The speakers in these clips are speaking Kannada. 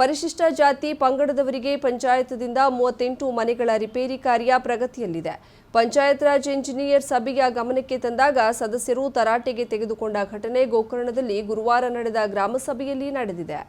ಪರಿಶಿಷ್ಟ ಜಾತಿ ಪಂಗಡದವರಿಗೆ ಪಂಚಾಯತ್ದಿಂದ ಮೂವತ್ತೆಂಟು ಮನೆಗಳ ರಿಪೇರಿ ಕಾರ್ಯ ಪ್ರಗತಿಯಲ್ಲಿದೆ. ಪಂಚಾಯತ್ ರಾಜ್ ಇಂಜಿನಿಯರ್ ಸಭೆಯ ಗಮನಕ್ಕೆ ತಂದಾಗ ಸದಸ್ಯರು ತರಾಟೆಗೆ ತೆಗೆದುಕೊಂಡ ಘಟನೆ ಗೋಕರ್ಣದಲ್ಲಿ ಗುರುವಾರ ನಡೆದ ಗ್ರಾಮಸಭೆಯಲ್ಲಿ ನಡೆದಿದೆ.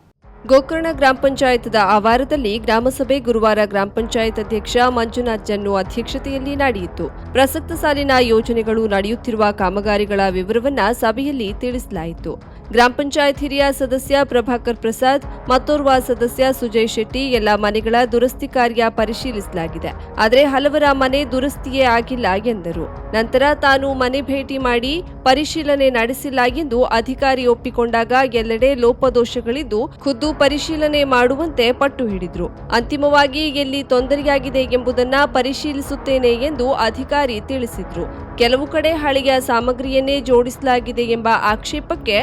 ಗೋಕರ್ಣ ಗ್ರಾಮ ಪಂಚಾಯತ್ದ ಆವಾರದಲ್ಲಿ ಗ್ರಾಮಸಭೆ ಗುರುವಾರ ಗ್ರಾಮ ಪಂಚಾಯತ್ ಅಧ್ಯಕ್ಷ ಮಂಜುನಾಥ್ ಜನ್ನು ಅಧ್ಯಕ್ಷತೆಯಲ್ಲಿ ನಡೆಯಿತು. ಪ್ರಸಕ್ತ ಸಾಲಿನ ಯೋಜನೆಗಳು ನಡೆಯುತ್ತಿರುವ ಕಾಮಗಾರಿಗಳ ವಿವರವನ್ನ ಸಭೆಯಲ್ಲಿ ತಿಳಿಸಲಾಯಿತು. ಗ್ರಾಮ ಪಂಚಾಯತ್ ಹಿರಿಯ ಸದಸ್ಯ ಪ್ರಭಾಕರ್ ಪ್ರಸಾದ್, ಮತ್ತೋರ್ವ ಸದಸ್ಯ ಸುಜಯ್ ಶೆಟ್ಟಿ, ಎಲ್ಲ ಮನೆಗಳ ದುರಸ್ತಿ ಕಾರ್ಯ ಪರಿಶೀಲಿಸಲಾಗಿದೆ. ಆದರೆ ಹಲವರ ಮನೆ ದುರಸ್ತಿಯೇ ಆಗಿಲ್ಲ ಎಂದರು. ನಂತರ ತಾನು ಮನೆ ಭೇಟಿ ಮಾಡಿ ಪರಿಶೀಲನೆ ನಡೆಸಿಲ್ಲ ಎಂದು ಅಧಿಕಾರಿ ಒಪ್ಪಿಕೊಂಡಾಗ ಎಲ್ಲೆಡೆ ಲೋಪದೋಷಗಳಿದ್ದು ಖುದ್ದು ಪರಿಶೀಲನೆ ಮಾಡುವಂತೆ ಪಟ್ಟು ಹಿಡಿದ್ರು. ಅಂತಿಮವಾಗಿ ಎಲ್ಲಿ ತೊಂದರೆಯಾಗಿದೆ ಎಂಬುದನ್ನ ಪರಿಶೀಲಿಸುತ್ತೇನೆ ಎಂದು ಅಧಿಕಾರಿ ತಿಳಿಸಿದ್ರು. ಕೆಲವು ಕಡೆ ಹಳೆಯ ಸಾಮಗ್ರಿಯನ್ನೇ ಜೋಡಿಸಲಾಗಿದೆ ಎಂಬ ಆಕ್ಷೇಪಕ್ಕೆ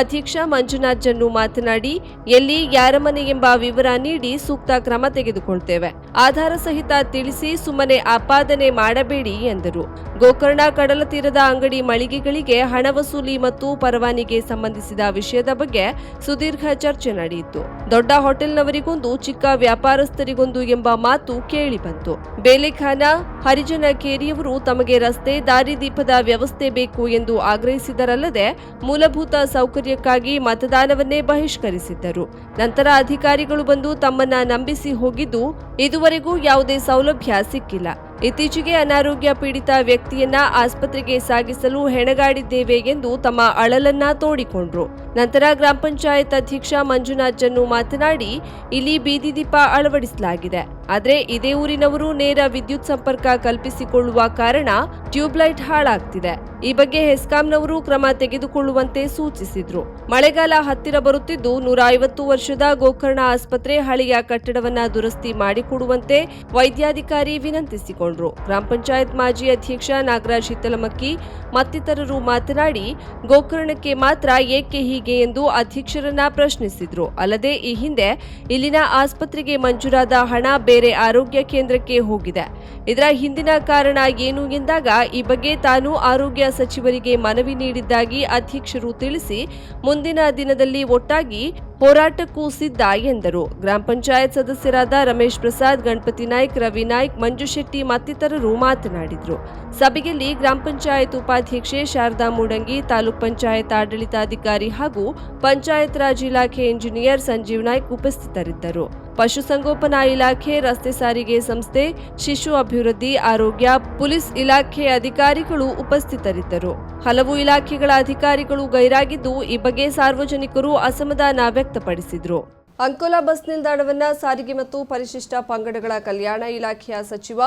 ಅಧ್ಯಕ್ಷ ಮಂಜುನಾಥ್ ಜನ್ನು ಮಾತನಾಡಿ, ಎಲ್ಲಿ ಯಾರ ಮನೆ ಎಂಬ ವಿವರ ನೀಡಿ ಸೂಕ್ತ ಕ್ರಮ ತೆಗೆದುಕೊಳ್ತೇವೆ. ಆಧಾರ ಸಹಿತ ತಿಳಿಸಿ ಸುಮ್ಮನೆ ಆಪಾದನೆ ಮಾಡಬೇಡಿ ಎಂದರು. ಗೋಕರ್ಣ ಕಡಲ ತೀರದ ಅಂಗಡಿ ಮಳಿಗೆಗಳಿಗೆ ಹಣ ವಸೂಲಿ ಮತ್ತು ಪರವಾನಿಗೆ ಸಂಬಂಧಿಸಿದ ವಿಷಯದ ಬಗ್ಗೆ ಸುದೀರ್ಘ ಚರ್ಚೆ ನಡೆಯಿತು. ದೊಡ್ಡ ಹೋಟೆಲ್ನವರಿಗೊಂದು, ಚಿಕ್ಕ ವ್ಯಾಪಾರಸ್ಥರಿಗೊಂದು ಎಂಬ ಮಾತು ಕೇಳಿಬಂತು. ಬೇಲೆಖಾನ ಹರಿಜನ ಕೇರಿಯವರು ತಮಗೆ ರಸ್ತೆ ದಾರಿದೀಪದ ವ್ಯವಸ್ಥೆ ಬೇಕು ಎಂದು ಆಗ್ರಹಿಸಿದರಲ್ಲದೆ ಮೂಲಭೂತ ಸೌಕರ್ಯಕ್ಕಾಗಿ ಮತದಾನವನ್ನೇ ಬಹಿಷ್ಕರಿಸಿದ್ದರು. ನಂತರ ಅಧಿಕಾರಿಗಳು ಬಂದು ತಮ್ಮನ್ನ ನಂಬಿಸಿ ಹೋಗಿದ್ದು, ಇದುವರೆಗೂ ಯಾವುದೇ ಸೌಲಭ್ಯ ಸಿಕ್ಕಿಲ್ಲ. ಇತ್ತೀಚೆಗೆ ಅನಾರೋಗ್ಯ ಪೀಡಿತ ವ್ಯಕ್ತಿಯನ್ನ ಆಸ್ಪತ್ರೆಗೆ ಸಾಗಿಸಲು ಹೆಣಗಾಡಿದ್ದೇವೆ ಎಂದು ತಮ್ಮ ಅಳಲನ್ನ ತೋಡಿಕೊಂಡ್ರು. ನಂತರ ಗ್ರಾಮ ಪಂಚಾಯತ್ ಅಧ್ಯಕ್ಷ ಮಂಜುನಾಥ್ ಮಾತನಾಡಿ, ಇಲ್ಲಿ ಬೀದಿ ದೀಪ ಅಳವಡಿಸಲಾಗಿದೆ. ಆದರೆ ಇದೇ ಊರಿನವರು ನೇರ ವಿದ್ಯುತ್ ಸಂಪರ್ಕ ಕಲ್ಪಿಸಿಕೊಳ್ಳುವ ಕಾರಣ ಟ್ಯೂಬ್ಲೈಟ್ ಹಾಳಾಗ್ತಿದೆ. ಈ ಬಗ್ಗೆ ಹೆಸ್ಕಾಂನವರು ಕ್ರಮ ತೆಗೆದುಕೊಳ್ಳುವಂತೆ ಸೂಚಿಸಿದ್ರು. ಮಳೆಗಾಲ ಹತ್ತಿರ ಬರುತ್ತಿದ್ದು ನೂರ ಐವತ್ತು ವರ್ಷದ ಗೋಕರ್ಣ ಆಸ್ಪತ್ರೆ ಹಳೆಯ ಕಟ್ಟಡವನ್ನ ದುರಸ್ತಿ ಮಾಡಿಕೊಡುವಂತೆ ವೈದ್ಯಾಧಿಕಾರಿ ವಿನಂತಿಸಿಕೊಂಡ್ರು. ಗ್ರಾಮ ಪಂಚಾಯತ್ ಮಾಜಿ ಅಧ್ಯಕ್ಷ ನಾಗರಾಜ್ ಹಿತ್ತಲಮಕ್ಕಿ ಮತ್ತಿತರರು ಮಾತನಾಡಿ, ಗೋಕರ್ಣಕ್ಕೆ ಮಾತ್ರ ಏಕೆ ಹೀಗೆ ಎಂದು ಅಧ್ಯಕ್ಷರನ್ನ ಪ್ರಶ್ನಿಸಿದ್ರು. ಅಲ್ಲದೆ ಈ ಹಿಂದೆ ಇಲ್ಲಿನ ಆಸ್ಪತ್ರೆಗೆ ಮಂಜೂರಾದ ಹಣ ಬೇರೆ ಆರೋಗ್ಯ ಕೇಂದ್ರಕ್ಕೆ ಹೋಗಿದೆ. ಇದರ ಹಿಂದಿನ ಕಾರಣ ಏನು ಎಂದಾಗ ಈ ಬಗ್ಗೆ ತಾನು ಆರೋಗ್ಯ ಸಚಿವರಿಗೆ ಮನವಿ ನೀಡಿದ್ದಾಗಿ ಅಧ್ಯಕ್ಷರು ತಿಳಿಸಿ, ಮುಂದಿನ ದಿನದಲ್ಲಿ ಒಟ್ಟಾಗಿ ಹೋರಾಟಕ್ಕೂ ಸಿದ್ಧ ಎಂದರು. ಗ್ರಾಮ ಪಂಚಾಯತ್ ಸದಸ್ಯರಾದ ರಮೇಶ್ ಪ್ರಸಾದ್, ಗಣಪತಿ ನಾಯ್ಕ್, ರವಿ ನಾಯ್ಕ್, ಮಂಜು ಶೆಟ್ಟಿ ಮತ್ತಿತರರು ಮಾತನಾಡಿದರು. ಸಭೆಯಲ್ಲಿ ಗ್ರಾಮ ಪಂಚಾಯತ್ ಉಪಾಧ್ಯಕ್ಷೆ ಶಾರದಾ ಮೂಡಂಗಿ, ತಾಲೂಕ್ ಪಂಚಾಯತ್ ಆಡಳಿತಾಧಿಕಾರಿ ಹಾಗೂ ಪಂಚಾಯತ್ ರಾಜ್ ಇಲಾಖೆ ಇಂಜಿನಿಯರ್ ಸಂಜೀವ್ ನಾಯ್ಕ್ ಉಪಸ್ಥಿತರಿದ್ದರು. ಪಶುಸಂಗೋಪನಾ ಇಲಾಖೆ, ರಸ್ತೆ ಸಾರಿಗೆ ಸಂಸ್ಥೆ, ಶಿಶು ಅಭಿವೃದ್ಧಿ, ಆರೋಗ್ಯ, ಪೊಲೀಸ್ ಇಲಾಖೆ ಅಧಿಕಾರಿಗಳು ಉಪಸ್ಥಿತರಿದ್ದರು. ಹಲವು ಇಲಾಖೆಗಳ ಅಧಿಕಾರಿಗಳು ಗೈರಾಗಿದ್ದು, ಈ ಬಗ್ಗೆ ಸಾರ್ವಜನಿಕರು ಅಸಮಾಧಾನ ವ್ಯಕ್ತಪಡಿಸಿದರು. ಅಂಕೋಲಾ ಬಸ್ ನಿಲ್ದಾಣವನ್ನು ಸಾರಿಗೆ ಮತ್ತು ಪರಿಶಿಷ್ಟ ಪಂಗಡಗಳ ಕಲ್ಯಾಣ ಇಲಾಖೆಯ ಸಚಿವ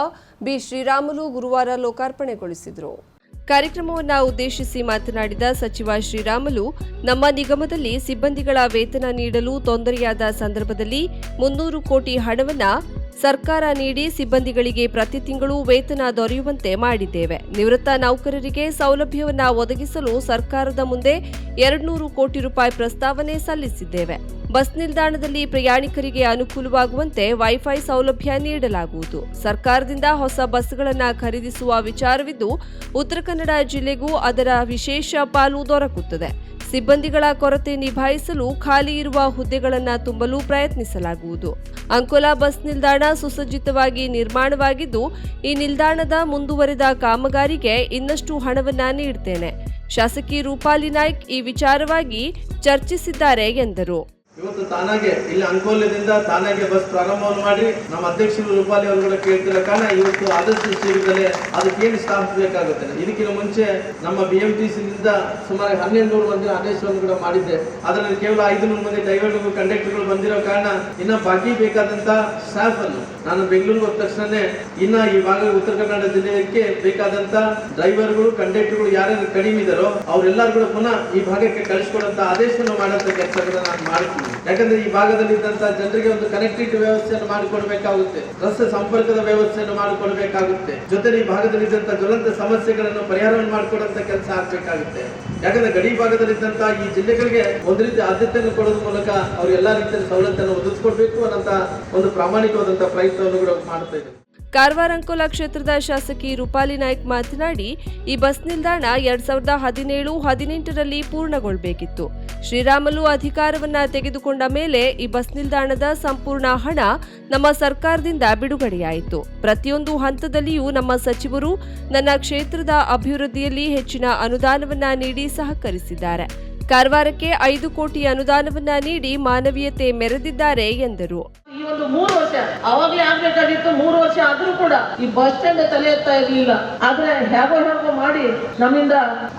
ಬಿ. ಶ್ರೀರಾಮುಲು ಗುರುವಾರ ಲೋಕಾರ್ಪಣೆಗೊಳಿಸಿದರು. ಕಾರ್ಯಕ್ರಮವನ್ನ ಉದ್ದೇಶಿಸಿ ಮಾತನಾಡಿದ ಸಚಿವ ಶ್ರೀರಾಮುಲು, ನಮ್ಮ ನಿಗಮದಲ್ಲಿ ಸಿಬ್ಬಂದಿಗಳ ವೇತನ ನೀಡಲು ತೊಂದರೆಯಾದ ಸಂದರ್ಭದಲ್ಲಿ ಮುನ್ನೂರು ಕೋಟಿ ಹಣವನ್ನು ಸರ್ಕಾರ ನೀಡಿ ಸಿಬ್ಬಂದಿಗಳಿಗೆ ಪ್ರತಿ ತಿಂಗಳು ವೇತನ ದೊರೆಯುವಂತೆ ಮಾಡಿದ್ದೇವೆ. ನಿವೃತ್ತ ನೌಕರರಿಗೆ ಸೌಲಭ್ಯವನ್ನು ಒದಗಿಸಲು ಸರ್ಕಾರದ ಮುಂದೆ ಎರಡ್ನೂರು ಕೋಟಿ ರೂಪಾಯಿ ಪ್ರಸ್ತಾವನೆ ಸಲ್ಲಿಸಿದ್ದೇವೆ. ಬಸ್ ನಿಲ್ದಾಣದಲ್ಲಿ ಪ್ರಯಾಣಿಕರಿಗೆ ಅನುಕೂಲವಾಗುವಂತೆ ವೈಫೈ ಸೌಲಭ್ಯ ನೀಡಲಾಗುವುದು. ಸರ್ಕಾರದಿಂದ ಹೊಸ ಬಸ್ಗಳನ್ನು ಖರೀದಿಸುವ ವಿಚಾರವಿದ್ದು, ಉತ್ತರ ಕನ್ನಡ ಜಿಲ್ಲೆಗೂ ಅದರ ವಿಶೇಷ ಪಾಲು ದೊರಕುತ್ತದೆ. ಸಿಬ್ಬಂದಿಗಳ ಕೊರತೆ ನಿಭಾಯಿಸಲು ಖಾಲಿ ಇರುವ ಹುದ್ದೆಗಳನ್ನು ತುಂಬಲು ಪ್ರಯತ್ನಿಸಲಾಗುವುದು. ಅಂಕೋಲಾ ಬಸ್ ನಿಲ್ದಾಣ ಸುಸಜ್ಜಿತವಾಗಿ ನಿರ್ಮಾಣವಾಗಿದ್ದು, ಈ ನಿಲ್ದಾಣದ ಮುಂದುವರೆದ ಕಾಮಗಾರಿಗೆ ಇನ್ನಷ್ಟು ಹಣವನ್ನ ನೀಡುತ್ತೇನೆ ಶಾಸಕಿ ರೂಪಾಲಿ ನಾಯ್ಕ್ ಈ ವಿಚಾರವಾಗಿ ಚರ್ಚಿಸಿದ್ದಾರೆ ಎಂದರು. ಇವತ್ತು ತಾನಾಗೆ ಇಲ್ಲಿ ಅಂಕೋಲದಿಂದ ತಾನಾಗೆ ಬಸ್ ಪ್ರಾರಂಭವನ್ನು ಮಾಡಿ ನಮ್ಮ ಅಧ್ಯಕ್ಷರು ರೂಪಾಲಿ ಅವರು ಕೂಡ ಕೇಳ್ತಿರೋ ಕಾರಣ ಇವತ್ತು ಆದಷ್ಟು ಶೀಘ್ರದಲ್ಲೇ ಅದಕ್ಕೇನು ಸ್ಟಾಫ್ ಬೇಕಾಗುತ್ತೆ. ಇದಕ್ಕಿಂತ ಮುಂಚೆ ನಮ್ಮ ಬಿ ಎಂ ಟಿ ಸಿನಿಂದ ಸುಮಾರು ಹನ್ನೆರಡು ನೂರು ಮಂದಿ ಆದೇಶವನ್ನು ಕೂಡ ಮಾಡಿದ್ದೆ. ಅದರಲ್ಲಿ ಕೇವಲ ಐದುನೂರು ಮಂದಿ ಡ್ರೈವರ್ಗಳು ಕಂಡಕ್ಟರ್ಗಳು ಬಂದಿರೋ ಕಾರಣ ಇನ್ನ ಬಾಕಿ ಬೇಕಾದಂತ ಸ್ಟಾಫ್ ಅನ್ನು ನಾನು ಬೆಂಗಳೂರಿಗೆ ಹೋದ ತಕ್ಷಣನೇ ಇನ್ನ ಈ ಭಾಗ ಉತ್ತರ ಕನ್ನಡ ಜಿಲ್ಲೆಗೆ ಬೇಕಾದಂತ ಡ್ರೈವರ್ಗಳು ಕಂಡಕ್ಟರ್ಗಳು ಯಾರ್ಯಾರು ಕಡಿಮೆ ಇದಾರೋ ಅವರೆಲ್ಲರೂ ಕೂಡ ಪುನಃ ಈ ಭಾಗಕ್ಕೆ ಕಳಿಸ್ಕೊಡಂತ ಆದೇಶವನ್ನು ಮಾಡಂತ ಕೂಡ ನಾನು ಮಾಡ್ತೀನಿ. ಯಾಕಂದ್ರೆ ಈ ಭಾಗದಲ್ಲಿ ಇದ್ದಂತಹ ಜನರಿಗೆ ಒಂದು ಕನೆಕ್ಟಿವಿಟಿ ವ್ಯವಸ್ಥೆಯನ್ನು ಮಾಡಿಕೊಡ್ಬೇಕಾಗುತ್ತೆ. ರಸ್ತೆ ಸಂಪರ್ಕದ ವ್ಯವಸ್ಥೆಯನ್ನು ಮಾಡಿಕೊಡ್ಬೇಕಾಗುತ್ತೆ. ಜೊತೆಗೆ ಈ ಭಾಗದಲ್ಲಿ ಇದ್ದಂತಹ ಜ್ವಲಂತ ಸಮಸ್ಯೆಗಳನ್ನು ಪರಿಹಾರವನ್ನು ಮಾಡಿಕೊಡುವಂತ ಕೆಲಸ ಆಗ್ಬೇಕಾಗುತ್ತೆ. ಯಾಕಂದ್ರೆ ಗಡಿ ಭಾಗದಲ್ಲಿ ಇದ್ದಂತಹ ಈ ಜಿಲ್ಲೆಗಳಿಗೆ ಒಂದು ರೀತಿ ಆದ್ಯತೆಯನ್ನು ಕೊಡೋದ್ರ ಮೂಲಕ ಅವ್ರು ಎಲ್ಲಾ ರೀತಿಯ ಸವಲತ್ತನ್ನು ಒದಗಿಸ್ಕೊಡ್ಬೇಕು ಅನ್ನೋಂತ ಒಂದು ಪ್ರಾಮಾಣಿಕವಾದಂತಹ ಪ್ರಯತ್ನವನ್ನು ಕೂಡ ಮಾಡ್ತಾ ಇದ್ದಾರೆ. ಕಾರವಾರ ಅಂಕೋಲಾ ಕ್ಷೇತ್ರದ ಶಾಸಕಿ ರೂಪಾಲಿ ನಾಯ್ಕ್ ಮಾತನಾಡಿ, ಈ ಬಸ್ ನಿಲ್ದಾಣ ಎರಡ್ ಸಾವಿರದ ಹದಿನೇಳು, ಹದಿನೆಂಟರಲ್ಲಿ ಪೂರ್ಣಗೊಳ್ಳಬೇಕಿತ್ತು ಶ್ರೀರಾಮಲು ಅಧಿಕಾರವನ್ನ ತೆಗೆದುಕೊಂಡ ಮೇಲೆ ಈ ಬಸ್ ನಿಲ್ದಾಣದ ಸಂಪೂರ್ಣ ಹಣ ನಮ್ಮ ಸರ್ಕಾರದಿಂದ ಬಿಡುಗಡೆಯಾಯಿತು. ಪ್ರತಿಯೊಂದು ಹಂತದಲ್ಲಿಯೂ ನಮ್ಮ ಸಚಿವರು ನನ್ನ ಕ್ಷೇತ್ರದ ಅಭಿವೃದ್ಧಿಯಲ್ಲಿ ಹೆಚ್ಚಿನ ಅನುದಾನವನ್ನ ನೀಡಿ ಸಹಕರಿಸಿದ್ದಾರೆ. ಕಾರವಾರಕ್ಕೆ ಐದು ಕೋಟಿ ಅನುದಾನವನ್ನ ನೀಡಿ ಮಾನವೀಯತೆ ಮೆರೆದಿದ್ದಾರೆ ಎಂದರು. ಈ ಒಂದು ಮೂರು ವರ್ಷ, ಅವಾಗಲೇ ಆಗ್ಬೇಕಾಗಿತ್ತು ಮೂರು ವರ್ಷ ಆದ್ರೂ ಕೂಡ ಈ ಬಸ್ ಸ್ಟ್ಯಾಂಡ್ ತಲೆ ಎತ್ತಾ ಇರಲಿಲ್ಲ. ಆದ್ರೆ ಹೇಗೋ ಹೇಗೋ ಮಾಡಿ ನಮ್ಮಿಂದ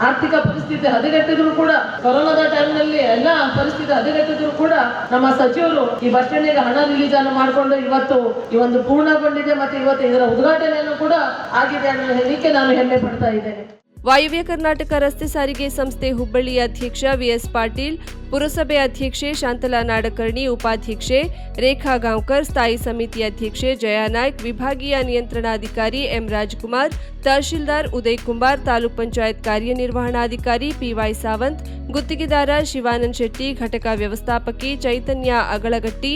ಆರ್ಥಿಕ ಪರಿಸ್ಥಿತಿ ಹದಗೆಟ್ಟಿದ್ರು ಕೂಡ, ಕೊರೋನಾದ ಟೈಮ್ನಲ್ಲಿ ಎಲ್ಲಾ ಪರಿಸ್ಥಿತಿ ಹದಗೆಟ್ಟಿದ್ರು ಕೂಡ ನಮ್ಮ ಸಚಿವರು ಈ ಬಸ್ ಸ್ಟ್ಯಾಂಡಿಗೆ ಹಣ ರಿಲೀಸ್ ಅನ್ನು ಮಾಡಿಕೊಂಡು ಇವತ್ತು ಈ ಒಂದು ಪೂರ್ಣಗೊಂಡಿದೆ ಮತ್ತೆ ಇವತ್ತು ಇದರ ಉದ್ಘಾಟನೆಯನ್ನು ಕೂಡ ಆಗಿದೆ ಅನ್ನೋ ಹೇಳಲಿಕ್ಕೆ ನಾನು ಹೆಮ್ಮೆ ಪಡ್ತಾ ಇದ್ದೇನೆ. ವಾಯುವ್ಯ ಕರ್ನಾಟಕ ರಸ್ತೆ ಸಾರಿಗೆ ಸಂಸ್ಥೆ ಹುಬ್ಬಳ್ಳಿ ಅಧ್ಯಕ್ಷ ವಿಎಸ್ ಪಾಟೀಲ್ ಪುರಸಭೆ ಅಧ್ಯಕ್ಷೆ ಶಾಂತಲಾ ನಾಡಕರ್ಣಿ ಉಪಾಧ್ಯಕ್ಷೆ ರೇಖಾ ಗಾಂವ್ಕರ್ ಸ್ಥಾಯಿ ಸಮಿತಿ ಅಧ್ಯಕ್ಷೆ ಜಯಾ ನಾಯ್ಕ್ ವಿಭಾಗೀಯ ನಿಯಂತ್ರಣಾಧಿಕಾರಿ ಎಂ ರಾಜ್ಕುಮಾರ್ ತಹಶೀಲ್ದಾರ್ ಉದಯ್ ಕುಮಾರ್ ತಾಲೂಕ್ ಪಂಚಾಯತ್ ಕಾರ್ಯನಿರ್ವಹಣಾಧಿಕಾರಿ ಪಿವೈ ಸಾವಂತ್ ಗುತ್ತಿಗೆದಾರ ಶಿವಾನಂದ್ ಶೆಟ್ಟಿ ಘಟಕ ವ್ಯವಸ್ಥಾಪಕಿ ಚೈತನ್ಯ ಅಗಳಗಟ್ಟಿ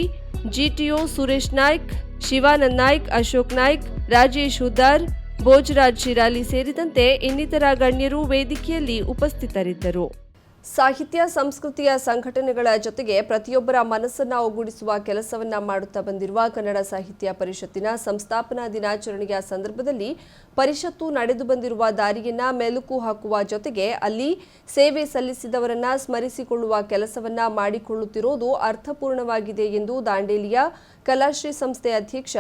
ಜಿಟಿಒ ಸುರೇಶ್ ನಾಯ್ಕ್ ಶಿವಾನಂದ್ ನಾಯ್ಕ್ ಅಶೋಕ್ ನಾಯ್ಕ್ ರಾಜೇಶ್ ಹುದ್ದಾರ್ ಭೋಜರಾಜ್ ಶಿರಾಲಿ ಸೇರಿದಂತೆ ಇನ್ನಿತರ ಗಣ್ಯರು ವೇದಿಕೆಯಲ್ಲಿ ಉಪಸ್ಥಿತರಿದ್ದರು. ಸಾಹಿತ್ಯ, ಸಂಸ್ಕೃತಿಯ ಸಂಘಟನೆಗಳ ಜೊತೆಗೆ ಪ್ರತಿಯೊಬ್ಬರ ಮನಸ್ಸನ್ನು ಒಗ್ಗೂಡಿಸುವ ಕೆಲಸವನ್ನ ಮಾಡುತ್ತಾ ಬಂದಿರುವ ಕನ್ನಡ ಸಾಹಿತ್ಯ ಪರಿಷತ್ತಿನ ಸಂಸ್ಥಾಪನಾ ದಿನಾಚರಣೆಯ ಸಂದರ್ಭದಲ್ಲಿ ಪರಿಷತ್ತು ನಡೆದು ಬಂದಿರುವ ದಾರಿಯನ್ನ ಮೆಲುಕು ಹಾಕುವ ಜೊತೆಗೆ ಅಲ್ಲಿ ಸೇವೆ ಸಲ್ಲಿಸಿದವರನ್ನ ಸ್ಮರಿಸಿಕೊಳ್ಳುವ ಕೆಲಸವನ್ನ ಮಾಡಿಕೊಳ್ಳುತ್ತಿರುವುದು ಅರ್ಥಪೂರ್ಣವಾಗಿದೆ ಎಂದು ದಾಂಡೇಲಿಯ ಕಲಾಶ್ರೀ ಸಂಸ್ಥೆ ಅಧ್ಯಕ್ಷ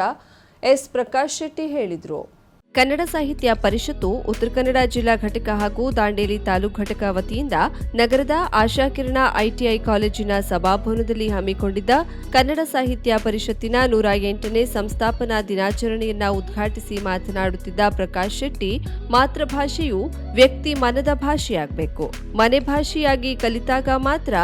ಎಸ್. ಪ್ರಕಾಶ್ ಶೆಟ್ಟಿ ಹೇಳಿದರು. ಕನ್ನಡ ಸಾಹಿತ್ಯ ಪರಿಷತ್ತು, ಉತ್ತರ ಕನ್ನಡ ಜಿಲ್ಲಾ ಘಟಕ ಹಾಗೂ ದಾಂಡೇಲಿ ತಾಲೂಕು ಘಟಕ ವತಿಯಿಂದ ನಗರದ ಆಶಾಕಿರಣ ಐಟಿಐ ಕಾಲೇಜಿನ ಸಭಾಭವನದಲ್ಲಿ ಹಮ್ಮಿಕೊಂಡಿದ್ದ ಕನ್ನಡ ಸಾಹಿತ್ಯ ಪರಿಷತ್ತಿನ ನೂರ ಎಂಟನೇ ಸಂಸ್ಥಾಪನಾ ದಿನಾಚರಣೆಯನ್ನ ಉದ್ಘಾಟಿಸಿ ಮಾತನಾಡುತ್ತಿದ್ದ ಪ್ರಕಾಶ್ ಶೆಟ್ಟಿ ಮಾತೃಭಾಷೆಯು ವ್ಯಕ್ತಿ ಮನದ ಭಾಷೆಯಾಗಬೇಕು. ಮನೆ ಭಾಷೆಯಾಗಿ ಕಲಿತಾಗ ಮಾತ್ರ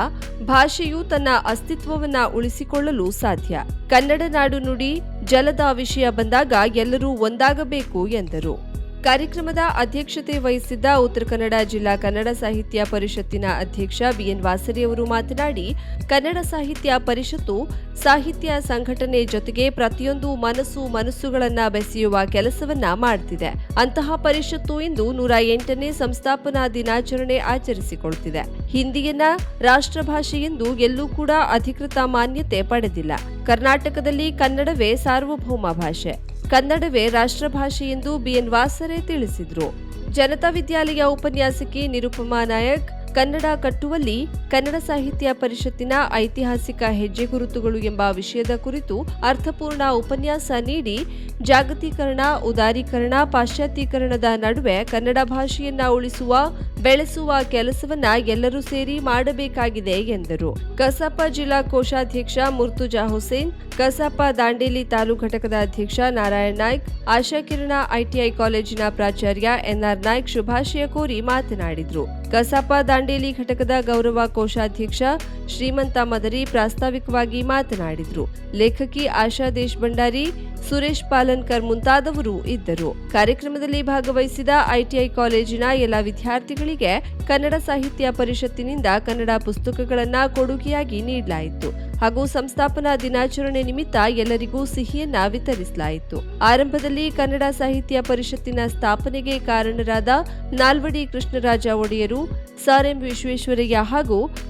ಭಾಷೆಯು ತನ್ನ ಅಸ್ತಿತ್ವವನ್ನ ಉಳಿಸಿಕೊಳ್ಳಲು ಸಾಧ್ಯ. ಕನ್ನಡ ನಾಡು ನುಡಿ ಜಲದ ವಿಷಯ ಬಂದಾಗ ಎಲ್ಲರೂ ಒಂದಾಗಬೇಕು ಎಂದರು. ಕಾರ್ಯಕ್ರಮದ ಅಧ್ಯಕ್ಷತೆ ವಹಿಸಿದ್ದ ಉತ್ತರ ಕನ್ನಡ ಜಿಲ್ಲಾ ಕನ್ನಡ ಸಾಹಿತ್ಯ ಪರಿಷತ್ತಿನ ಅಧ್ಯಕ್ಷ ಬಿಎನ್ ವಾಸರಿ ಅವರು ಮಾತನಾಡಿ, ಕನ್ನಡ ಸಾಹಿತ್ಯ ಪರಿಷತ್ತು ಸಾಹಿತ್ಯ ಸಂಘಟನೆ ಜೊತೆಗೆ ಪ್ರತಿಯೊಂದು ಮನಸ್ಸು ಮನಸ್ಸುಗಳನ್ನು ಬೆಸೆಯುವ ಕೆಲಸವನ್ನ ಮಾಡುತ್ತಿದೆ ಅಂತಹ ಪರಿಷತ್ತು ಇಂದು ನೂರ ಎಂಟನೇ ಸಂಸ್ಥಾಪನಾ ದಿನಾಚರಣೆ ಆಚರಿಸಿಕೊಳ್ತಿದೆ. ಹಿಂದಿಯನ್ನ ರಾಷ್ಟ್ರಭಾಷೆ ಎಂದು ಎಲ್ಲೂ ಕೂಡ ಅಧಿಕೃತ ಮಾನ್ಯತೆ ಪಡೆದಿಲ್ಲ. ಕರ್ನಾಟಕದಲ್ಲಿ ಕನ್ನಡವೇ ಸಾರ್ವಭೌಮ ಭಾಷೆ. ಕನ್ನಡವೇ ರಾಷ್ಟ್ರಭಾಷೆ ಎಂದು ಬಿಎನ್ ವಾಸರೆ ತಿಳಿಸಿದರು. ಜನತಾ ವಿದ್ಯಾಲಯ ಉಪನ್ಯಾಸಕಿ ನಿರುಪಮಾ ನಾಯಕ್ ಕನ್ನಡ ಕಟ್ಟುವಲ್ಲಿ ಕನ್ನಡ ಸಾಹಿತ್ಯ ಪರಿಷತ್ತಿನ ಐತಿಹಾಸಿಕ ಹೆಜ್ಜೆ ಗುರುತುಗಳು ಎಂಬ ವಿಷಯದ ಕುರಿತು ಅರ್ಥಪೂರ್ಣ ಉಪನ್ಯಾಸ ನೀಡಿ ಜಾಗತೀಕರಣ, ಉದಾರೀಕರಣ, ಪಾಶ್ಚಾತ್ಯೀಕರಣದ ನಡುವೆ ಕನ್ನಡ ಭಾಷೆಯನ್ನ ಉಳಿಸುವ, ಬೆಳೆಸುವ ಕೆಲಸವನ್ನ ಎಲ್ಲರೂ ಸೇರಿ ಮಾಡಬೇಕಾಗಿದೆ ಎಂದರು. ಕಸಾಪ ಜಿಲ್ಲಾ ಕೋಶಾಧ್ಯಕ್ಷ ಮುರ್ತುಜಾ ಹುಸೇನ್, ಕಸಾಪ ದಾಂಡೇಲಿ ತಾಲೂಕು ಘಟಕದ ಅಧ್ಯಕ್ಷ ನಾರಾಯಣ್ ನಾಯ್ಕ್ ಆಶಾಕಿರಣ ಐಟಿಐ ಕಾಲೇಜಿನ ಪ್ರಾಚಾರ್ಯ ಎನ್ಆರ್ ನಾಯ್ಕ್ ಶುಭಾಶಯ ಕೋರಿ ಮಾತನಾಡಿದರು. ಕಸಾಪ ದಾಂಡೇಲಿ ಘಟಕದ ಗೌರವ ಕೋಶಾಧ್ಯಕ್ಷ ಶ್ರೀಮಂತ ಮದರಿ ಪ್ರಾಸ್ತಾವಿಕವಾಗಿ ಮಾತನಾಡಿದರು. ಲೇಖಕಿ ಆಶಾ ದೇಶಭಂಡಾರಿ, ಸುರೇಶ್ ಪಾಲನ್ಕರ್ ಮುಂತಾದವರು ಇದ್ದರು. ಕಾರ್ಯಕ್ರಮದಲ್ಲಿ ಭಾಗವಹಿಸಿದ ಐಟಿಐ ಕಾಲೇಜಿನ ಎಲ್ಲ ವಿದ್ಯಾರ್ಥಿಗಳಿಗೆ ಕನ್ನಡ ಸಾಹಿತ್ಯ ಪರಿಷತ್ತಿನಿಂದ ಕನ್ನಡ ಪುಸ್ತಕಗಳನ್ನ ಕೊಡುಗೆಯಾಗಿ ನೀಡಲಾಯಿತು. ಹಾಗೂ ಸಂಸ್ಥಾಪನಾ ದಿನಾಚರಣೆ ನಿಮಿತ್ತ ಎಲ್ಲರಿಗೂ ಸಿಹಿಯನ್ನ ವಿತರಿಸಲಾಯಿತು. ಆರಂಭದಲ್ಲಿ ಕನ್ನಡ ಸಾಹಿತ್ಯ ಪರಿಷತ್ತಿನ ಸ್ಥಾಪನೆಗೆ ಕಾರಣರಾದ ನಾಲ್ವಡಿ ಕೃಷ್ಣರಾಜ ಒಡೆಯರು, ಸಾರ್ ಎಂ ವಿಶ್ವೇಶ್ವರಯ್ಯ ಹಾಗೂ